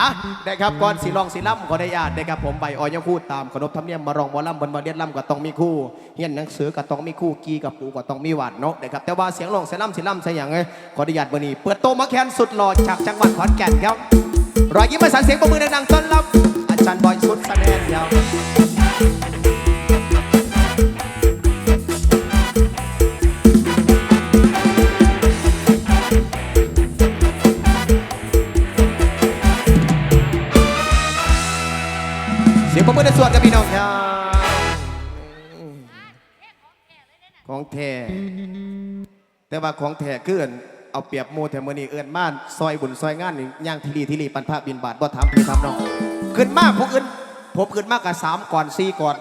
อะนะครับก่อนสีลองสีล่ำขอได้ญาตนะครับผมใบออยคู่ตามขนบธรรมเนียมมารองบอล่ำบนบาเดียนล่ำก็ต้องมีคู่เฮียนหนังสือก็ต้องมีคู่กีกับปูก็ต้องมีหวานเนาะนะครับแต่ว่าเสียงลองสีล่ำสีล่ำใส่อย่างไงขอได้ญาตวันนี้ เปิดโตมาแคนสุดหล่อจากจังหวัดขอนแก่นครับรอยยิ้มประสานเสียงประมือดังๆต้อนรับอาจารย์บอยสุดสะแนนยาว สียงประมือในส่วนกับพี่น้องครับของแท้แต่ว่าของแท้คือเอินเอาเปรียบโมแถมมือนี่เอื้อนม่านซอยบุญซอยงานนี่ย่างทีรีทีรีปันพระบินบาทบ่ถามพี่ทำน้องขึ้นมากผมขึ้นผมขึ้นมากกับสามก่อนสี่ก่อน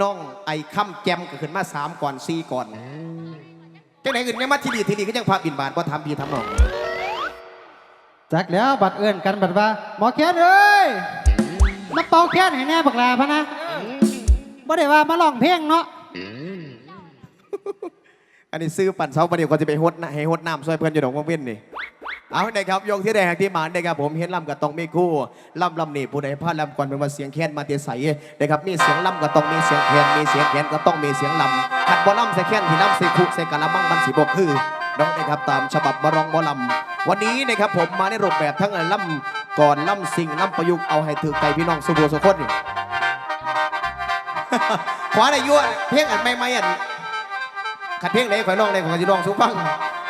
น้องไอ้ค่ำแจมก็ขึ้นมาสามก่อนสี่ก่อนจังไหนขึ้นไม่มาทีรีทีรีก็ยังพระบินบาทบ่ถามพี่ทำน้องจักแล้วบัดเอื้อนกันบัดว่าหมอแค้นเอ้ย มาเป่าแค้นให้แน่บักลาพะนะบ่ได้ว่ามาร้องเพลงเนาะอันนี้ซื้อปั่นเสาประเดี๋ยวก็จะไปฮดนะให้ฮดน้ำช่วยเพื่อนอยู่ดอกมังเว้นนี่เอาได้ครับยงที่ได้แหกที่หมานได้ครับผมเห็นลำกับต้องมีคู่ลำลำนี่ผู้ใดพลาดลำก่อนเป็นว่าเสียงแค้นมาเตะใสได้ครับมีเสียงลำก็ต้องมีเสียงแค้นมีเสียงแค้นก็ต้องมีเสียงลำขัดบ่ลำใส่แค้นที่ลำใส่คุใส่กะละมังมันสีบกคือน้องนะครับตามฉบับมารองบอลำวันนี้นะครับผมมาในรูปแบบทั้งลำ ก่อนลำสิ่งลำประยุกต์เอาให้ถือใจพี่น้องสุโบสุคนนี่ขวาได้ยั่วเพียงอันไม่ไม่อันขัดเพียงไหนข่อยร้องได้ข่อยก็สิร้องสุฟัง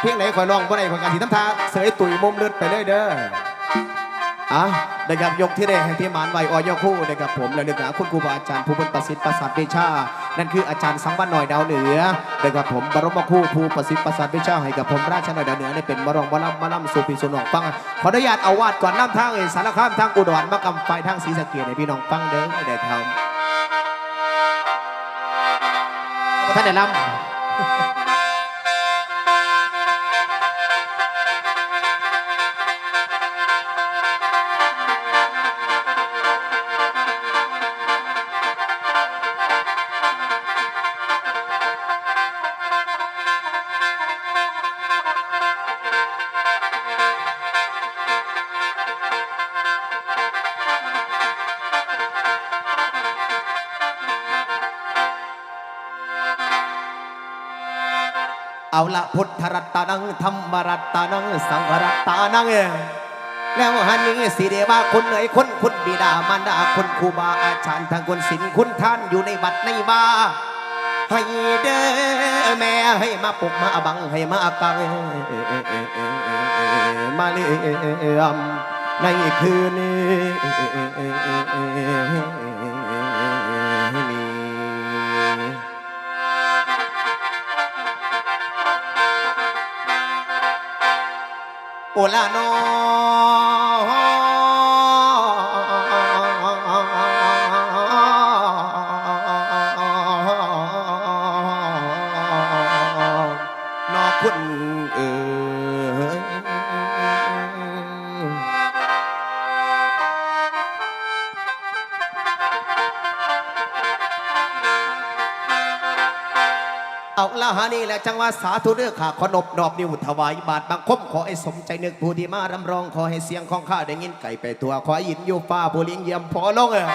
เพียงไหนข่อยร้องบ่ได้ข่อยก็สิน้ำตาเสยตุยมุมเลือดไปเลยเด้ออะนะครับยกที่ได้แห่งที่หมานไว้ออยคู่นะครับผมและนึกหาคุณครูบาอาจารย์ผู้เป็นประสิทธิ์ประสาทเดชา นั่นคืออาจารย์สังวรหน่อยดาวเหนือเด็กกับผมบรมครูภูประสิทธิ์ประสาทเดชาให้กับผมราชหน่อยดาวเหนือได้เป็นมรองมะลำมะลำสุพีสุนองฟังขออนุญาตเอาวาดก่อนน้ำทางเอสารคามทางอุดรมากำไฟทางศรีสะเกียในพี่น้องฟังเด้อได้ทำท่านได้ลำ เอาละพุทธรัตนังธรรมรัตนังสังรัตนังเองแล้วฮันนี้สิเดว่าคนเอ๋ยคนคุณบิดามารดาคุณครูบาอาจารย์ทางคนศิลคุณท่านอยู่ในบัดในบาให้เด้อแม่ให้มาปกมาบังให้มากังมาเลื่อมในคืนนี้ โอลาโนน ละฮะนี่แหละจังหวะสาธุเด้อขาขอนบนอบนิ้วถวายบาทบังคมขอให้สมใจนึกผู้ที่มารำร้องขอให้เสียงของข้าได้ยินไก่ไปตัวขอให้ยินอยู่ฟ้าผู้ลิงเยี่ยมพอลงเออ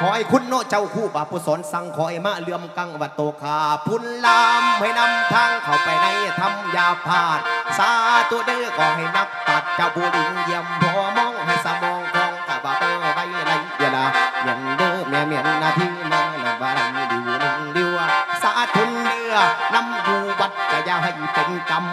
ขอให้คุณโนเจ้าคู่บาปุสนสั่งขอให้มาเลื่อมกังวัดโตคาพุนลามให้นำทางเข้าไปในธรรมยาพาดสาธุเด้อขอให้นักตัดเจ้าผู้ลิงเยี่ยมพอมองให้สมองของข้าบาเตอไว้ไรเวลายันเด้อแม่เมียนนาทีมาละบารมี สาธุเด้อนำอยู่วัดก็อย่าให้เป็นกรรม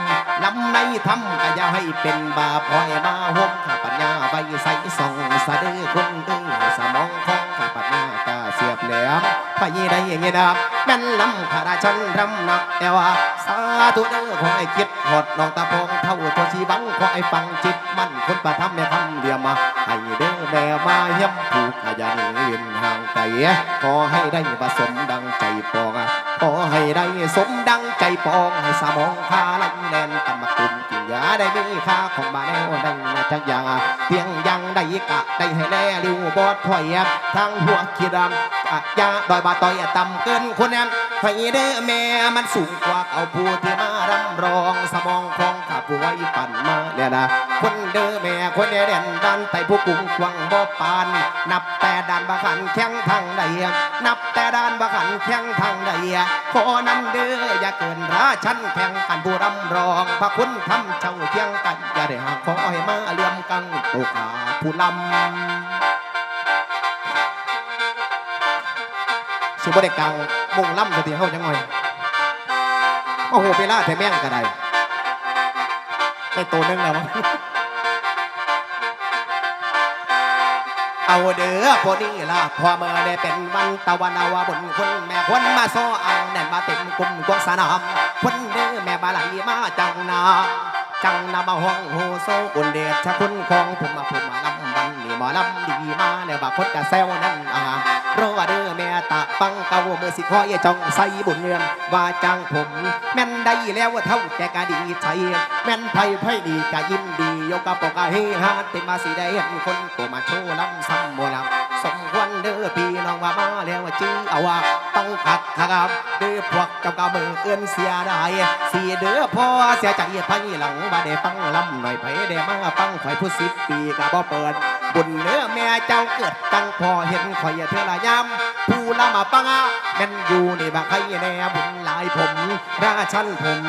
นำในธรรมก็อย่าให้เป็นบาปพอยมาห่มข้าปัญญาไว้ใสส่องสะดือคนเอ้ยสมองของข้าปัญญากาเสียบแหลมพายได้เงี้ยนะแม่นลำข้าราชันรำหนักแต่ว่าสาธุเด้อขอให้คิดหดน้องตาพองเท่าตัวชีบังขอให้ฟังจิตมั่นคนประทับแม่คำเดียวมาให้เด้อแม่มาเยี่ยมผูกขยันเวียนห่างไกลขอให้ได้ผสมดังใจปอง ขอให้ได้สมดังใจปองให้สมองพาลันแลนกำมากุมกินยาได้มีค่าของมาแนวได้นะจังอย่างเพียงยังได้กะได้ให้แลริวบอดถอยทางหัวขีดำยาดอยบาตอยต่ำเกินคนแอมให้เด้อแม่มันสูงกว่า เอาผู้ที่มารำรองสมองของข้าผู้ไว้ปั่นมาเนี่ยนะคนเด้อแม่คนเดเด่นดันไต่ผู้กุ้งกวางบ่ปาน นับแต่ด้านบาขันแข้งทางใดนับแต่ด้านบาขันแข้งทางใดขอนั้นเด้ออย่าเกินราชันแข่งกันผู้รำรองพระคุณทำเจ้าเที่ยงกันอย่าได้หาขอให้มาเลื่อมกังตุขาผู้ลำสุบได้กลางมงล่ำสติเฮาจังหน่อย โอ้โหไปล่าแต่แม่งก็ได้ได้ตัวนึงแล้วมั้งเอาเด้อพอนี้ล่ะพอเมื่อได้เป็นวันตะวันอาวาบนคนแม่คนมาซ้ออังแน่นมาเต็มกลุ่มกวางสนามคนเด้อแม่บาไหลมาจังนาจังนามาห้องโฮโซอุนเดชชะคุณของผมมาผมมาลำบันนี่หมอลำดีมาเนี่ยบาคนกะแซวนั่นอ่า ราะว่าเด้อแม่ตะปังเก่าเมื่อสิคอยจ้องใส่บุญเงินว่าจังผม แม่นได้แล้วเท่าแกกะดีใจแม่นไพ่ไพ่ดีกะยินดียกกระปอกะเฮฮาเต็มมาสิได้เห็นคนตัวมาโชว์ลำซ้ำโมลำสมควรเด้อพี่น้องว่ามาแล้วว่าจื้อเอาว่าต้องขัดขับเด้อพวกเจ้ากะมือเอื้อนเสียได้เสียเด้อพ่อเสียใจไพ่หลังมาได้ฟังลำหน่อยไพ่ได้มาฟังข่อยผู้สิบปีกะบ่เปิด บุญเนื้อแม่เจ้าเกิดจังพอเห็นข่อยเธอละยำผู้ละมาปังอะแม่นอยู่นี่บักใครแน่บุญหลายผม ราชันผม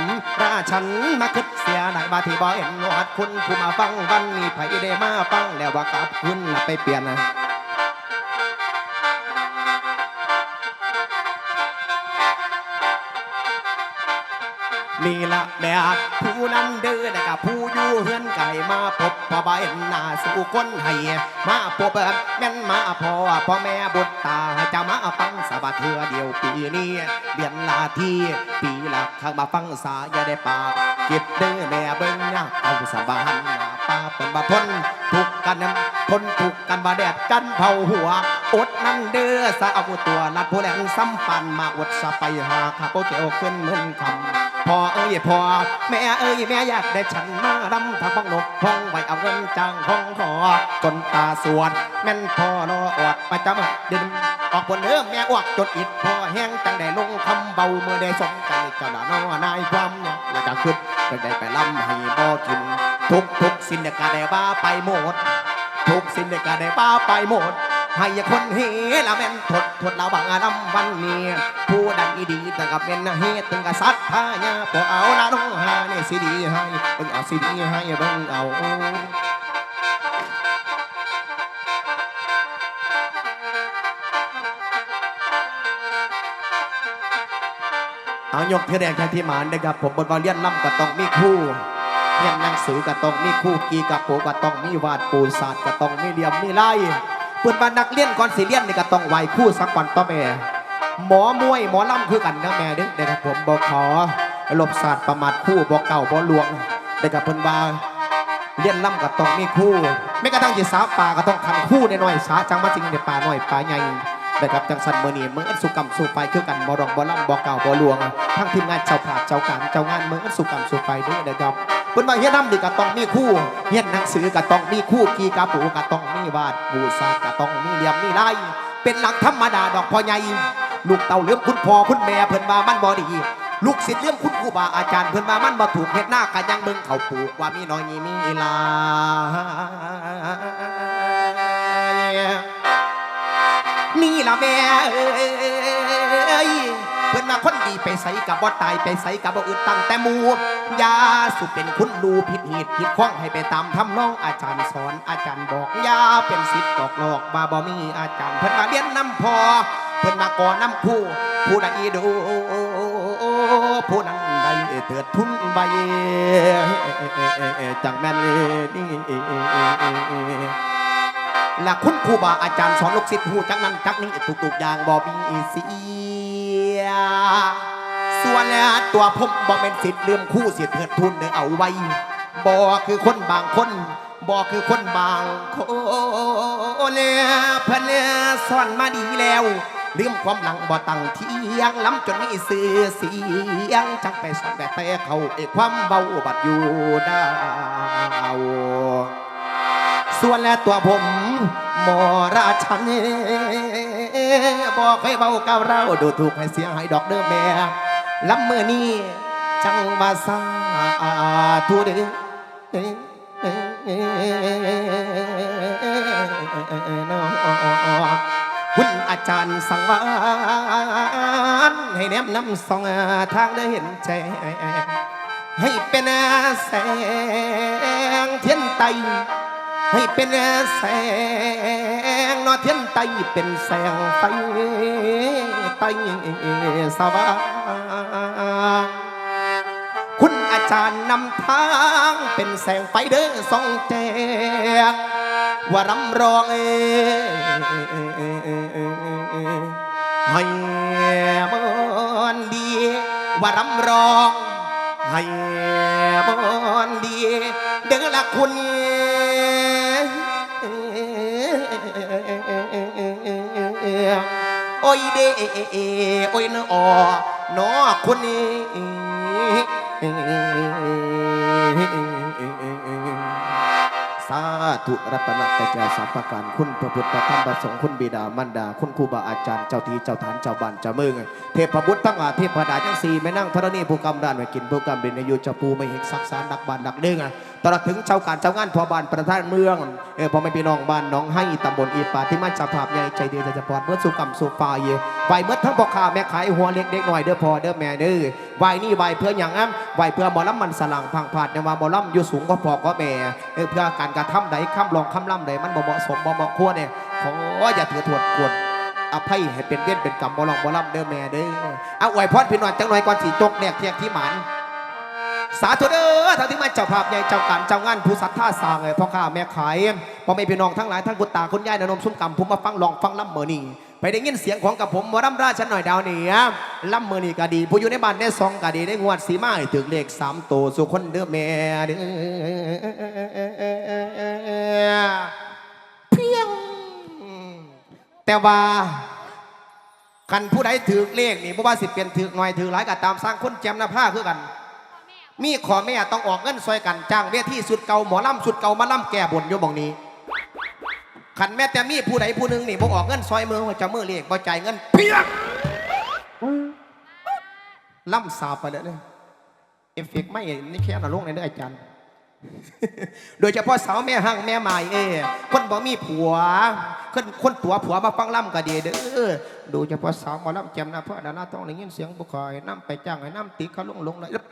ราชันมาคิดเสียไหนมาที่บ่เห็นวัดคุณผู้มาฟังวันนี้ไผได้มาฟังแล้วว่ากลับคุณละไปเปลี่ยนนะนี่ละแม่ผู้นั้นเด้อนะครับผู้ มาพบพ่อใบหน้าสู่คนให้มาพบแม่นมาพ่อพ่อแม่บุตรตาจะมาฟังสาบเทือเดียวปีนี้เดือนลาทีปีละข้างมาฟังสาอย่าได้ปากเก็บเด้อแม่เบิ่งยาเอาสบานหน้าป้าเป็นมาทนทุกกันทนทุกกันมาแดดกันเผาหัวอดนั่นเด้อสะเอาตัวลัดผู้แหลงซ้ำปันมาอดสะไปหาข้าโปเกียวขึ้นเหมือนคำ พ่อเอ้ยพ่อแม่เอ้ยแม่อยากได้ฉันมารำทางบ้องนกพ้องไว้เอาเงินจ้างพ้องขอจนตาสวดแม่นพ่อนออดประจำดินออกบนเนื้อแม่อวกจนอิดพ่อแห้งจังได้ลงคำเบาเมื่อได้สมใจเจ้าหน้านอนายความเนี่ยแล้วก็ขึ้นก็ได้ไปลำให้บ่กิน ทุกทุกสิ้นเดกาได้บ้าไปหมด ทุกสิ้นเดกาได้บ้าไปหมด ให้คนเฮละแม่นทดทดละบางนำวันนี้ผู้ดังอีดีแต่กับเป็นเฮตึงกษัตริย์พาญาพอเอาละน้องหานี่สิดีให้เบิ่งเอาสิดีให้เบิ่งเอาเอายกเพื่อแดงแทนที่หมานนะครับผมบนวาเลียนล่ำก็ต้องมีคู่เรียนหนังสือก็ต้องมีคู่กีกับปูก็ต้องมีวาดปูศาสตร์ก็ต้องมีเหลี่ยมมีไล่ เปิดบานักเรียนก่อนสิเลียนนี่ก็ต้องไหวคู่สักวันต่อแม่ หมอมวยหมอล่ำคือกันนะแม่เด้อนะครับผมบอกขอหลบศาสตร์ประมาทคู่บอกเก่าบอกลวงนะครับเพิ่นว่าเลี้ยนล่ำก็ต้องมีคู่ไม่กระทั่งจีสาวป่าก็ต้องคันคู่ในหน่อยสาจังมาจริงในป่าหน่อยป่าใหญ่นะครับจังสันเมื่อนี้เมื่อสุกรรมสู่ไฟคือกันบอรองบอล่ำบอเก่าบอลวง ทั้งทีมงานเจ้าผาดเจ้าการเจ้างานเมื่อสุกรรมสู่ไฟด้วยนะครับ เพิ่นว่าเฮียน้ำดีก็ต้องมีคู่เฮียนหนังสือก็ต้องมีคู่กีกาปูก็ต้องมีวาดบูซาก็ต้องมีเหลี่ยมมีลายเป็นหลักธรรมดาดอกพ่อใหญ่ลูกเต่าเลี้ยงคุณพ่อคุณแม่เพิ่นว่ามันบ่ดีลูกศิษย์เลี้ยงคุณครูบาอาจารย์เพิ่นว่ามันบ่ถูกเฮ็ดหน้ากันยังเบิ่งเขาปลูกว่ามีน้อยมีลายนี่ละแม่เอ้ย พิ่นมาคนดีไปใส่กับบ่ตายไปใส่กับบ่อึดตั้งแต่หมูยาสุเป็นคุณดูผิดเหตุผิดข้องให้ไปตามทำน้องอาจารย์สอนอาจารย์บอกยาเป็นสิทธิ์ตอกหลอกบาบ่มีอาจารย์เพิ่นมาเรียนน้ำพอ เพิ่นมาก่อน้ำคู่ผู้ใดดูผู้นั้นได้เถิดทุนใบจังแม่นนี่และคุณครูบาอาจารย์สอนลูกศิษย์หูจักนั้นจักนี้ทุกๆอย่างบอมีสี ส่วนแล้วตัวผมบอเป็นสิทธิ์เลื่อมคู่สิทธิ์เถิดทุนเด้อเอาไว้บอคือคนบางคนบอคือคนบางคนเลยเพิ่นเลยสอนมาดีแล้วลืมความหลังบ่ตั้งเที่ยงล้ำจนมีสื่อเสียงจังไปสอนแบบต่เขาเอกความเบาบัดอยู่ดาวส่วนและตัวผม หมอราชันบอกให้เบากับเราดูถูกให้เสียหายดอกเด้อแม่ลำมือนี้จังมาสาธุเด้อคุณอาจารย์สังวานให้แนมนำสองทางได้เห็นใจ ให้เป็นแสงเทียนไต ให้เป็นแสงนอเทียนไตเป็นแสงไฟไตสว่างคุณอาจารย์นำทางเป็นแสงไฟเด้อส่องแจงว่ารำรองเอให้มอนดีว่ารำรองให้มอนดีเด้อละคุณ โอ้ยเดโอ้ยนอหนอคุณสาธุรัตนตจาสัมปการคุณพระพุทธธรรมพระสงฆ์คุณบิดามารดา คุณครูบาอาจารย์เจ้าทีเจ้าฐานเจ้าบ้านเจ้าเมืองเทพบุตรทั้งอาเทพดาทั้งสี่แม่นั่งธรณีผู้กำดานไว้กินผู้กำบินอายุเจ้าปูไม่เห็นสักสารดักบานดักเด้งอะ ตลอดถึงเจ้าการเจ้างานพอบานประธานเมืองเออพอไม่พี่น้องบ้านน้องให้ตำบลอีปาที่มันจะภาพใหญ่ใจเดียวใจะปอดเมื่อสุกรรมสุฟาเยไหวเมื่อทั้งพ่อค้าแม่ขายหัวเล็กเด็กหน่อยเด้อพอเด้อแม่เด้อไหวนี่ไหวเพื่ออย่างนั้นไหวเพื่อหมอลำมันสลังพังผาดเนี่ยว่าหมอลำอยู่สูงก็พอก็แม่เออเพื่อการกระทำใดคำลองคำล่ำใดมันบ่เหมาะสมบ่เหมาะควรเนี่ยขออย่าถือถวดควรอภัยให้เป็นเว้นเป็นกรรมบ่ลองบ่ล่ำเด้อแม่เด้อเอาอวยพรพี่น้องจังหน่อยก่อนสิจกแลกเทียกที่หมัน สาธุเด้อทั้งที่มาเจ้าภาพใหญ่เจ้าการเจ้างานผู้ศรัทธาสร้างเลยพ่อข้าแม่ขายพ่อแม่พี่น้องทั้งหลายทั้งคุตาคุณยายนนมซุ้มกำผมมาฟังลองฟังล่ำเมอนี่ไปได้ยินเสียงของกับผมวร่ำราชันหน่อยดาวเหนี่ยล่ำเมอนี่ก็ดี ผู้อยู่ในบ้านได้ซองก็ดีได้งวดสีไม้ถึงเลขสามตัวสุคนเด้อแม่เด้อเพียงแต่ว่าคันผู้ใดถือเลขนี่บ่ว่าสิเป็นถือหน่อยถือหลายก็ตามสร้างคนแจมหน้าผ้าคือกัน มีขอแม่ต้องออกเงินซอยกันจ้างเวทีสุดเก่าหมอลำสุดเก่ามาลำแก่บนอยู่หมองนี้คันแม่แต่มีผู้ใดผู้หนึ่งนี่บ่ออกเงินซอยมือว่าจะมือเลขบ่จ่ายเงินเพียงล่ำสาบไปเลยเนี่ยเอฟเฟกต์ไม่นี่แค่นรกในเด้ออาจารย์ โดยเฉพาะสาวแม่ห้างแม่ใหม่เอ้คนบ่มีผัว คนคนตัวผัวมาฟังล่ำก็ดีเด้อดยเฉพาะสาวมอล่ำแจมนะเพราะดาราต้องได้ยินเสียงบุคอยน้ำไปจ้างให้น้ำตีเขาลงลงเลยแล้ว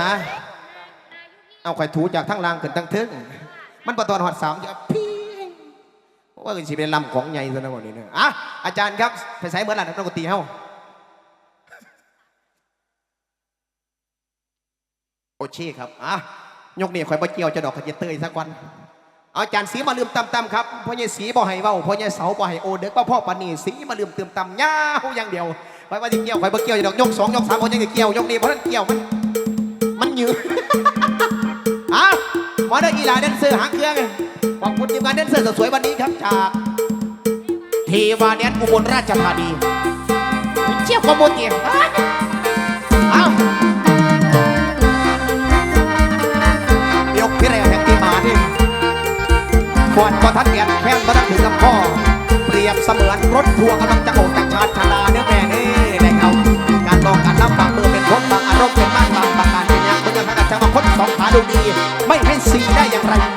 ฮะเอาไข่ถูจากทั้งล่างขึ้นทั้งทึ่งมันประตอนหอดสามจะพี่ว่าคือสิเป็นลำของใหญ่ซะนะวันนี้เนี่ยอะอาจารย์ครับไปใส่เมื่อไหร่นักดนตรีเฮ้าโอเช่ครับอะยกนี่ข่อยบ่เกี่ยวจะดอกขยิเตยสักวัน อาจารย์สีมาลืมตำตำครับพ่อใหญ่สีบ่ให้เว้าพ่อใหญ่เสาบ่ให้โอเด็กว่าพ่อปานนีสีมาลืมเติมตำย่าวอย่างเดียวข่อยว่าที่เกี่ยวข่อยบ่เกี่ยวจะดอกยกสองยกสามพ่อใหญ่เกี่ยวยกนี่เพราะนั่นเกี่ยวมันมันยืดอะมาเด้ออีหลาแดนเซอร์หางเครื่องขอบคุณทีมงานแดนเซอร์สวยๆวันนี้ครับจากเทวาแดนอุบลราชธานีเชี่ยวขโมยเกีย ควรก็ทัดเกียนแค้นมาทันถึงลำพ่อเปรียบเสมือนรถทัวร์กำลังจะออกจากชานชาลาเนื้อแม่นี่ได้เอาการลองการรับบางมือเป็นคนบางอารมณ์เป็นบ้านบางประการเป็นอย่างเมื่อกันจะมาคนสองขาดูดี ไม่ให้สีได้อย่างไร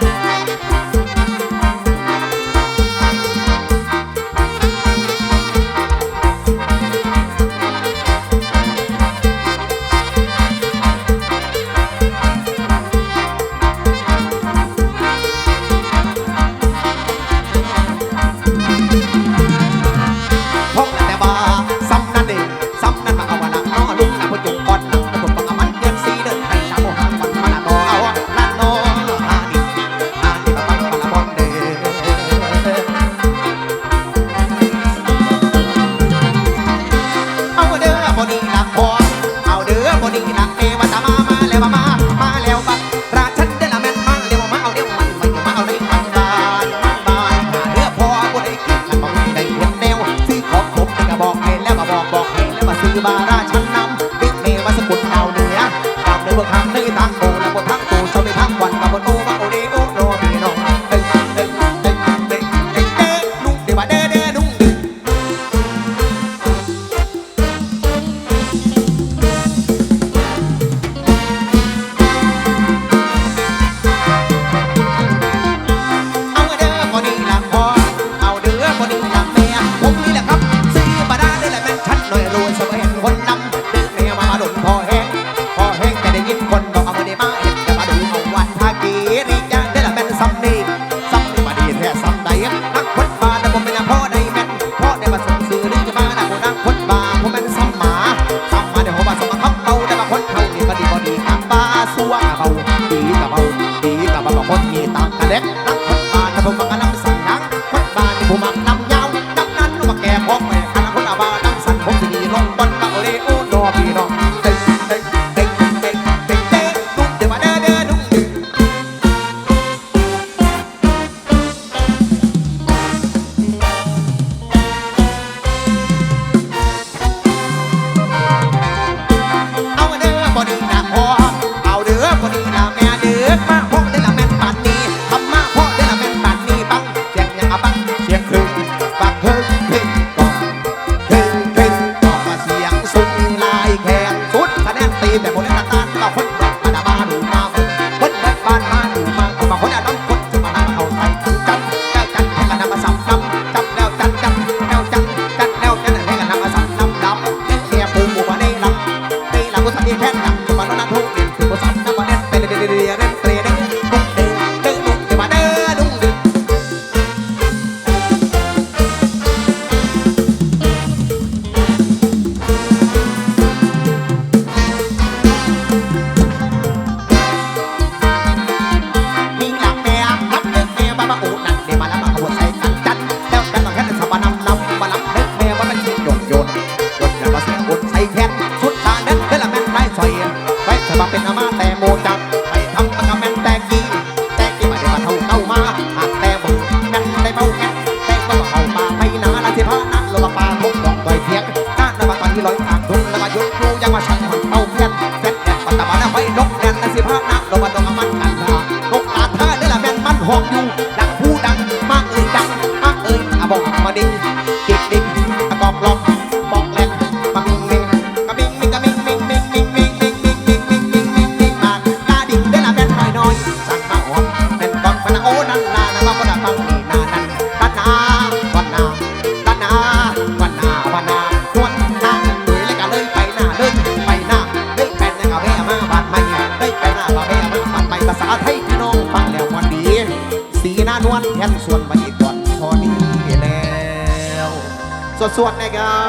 ส่วนนะครับ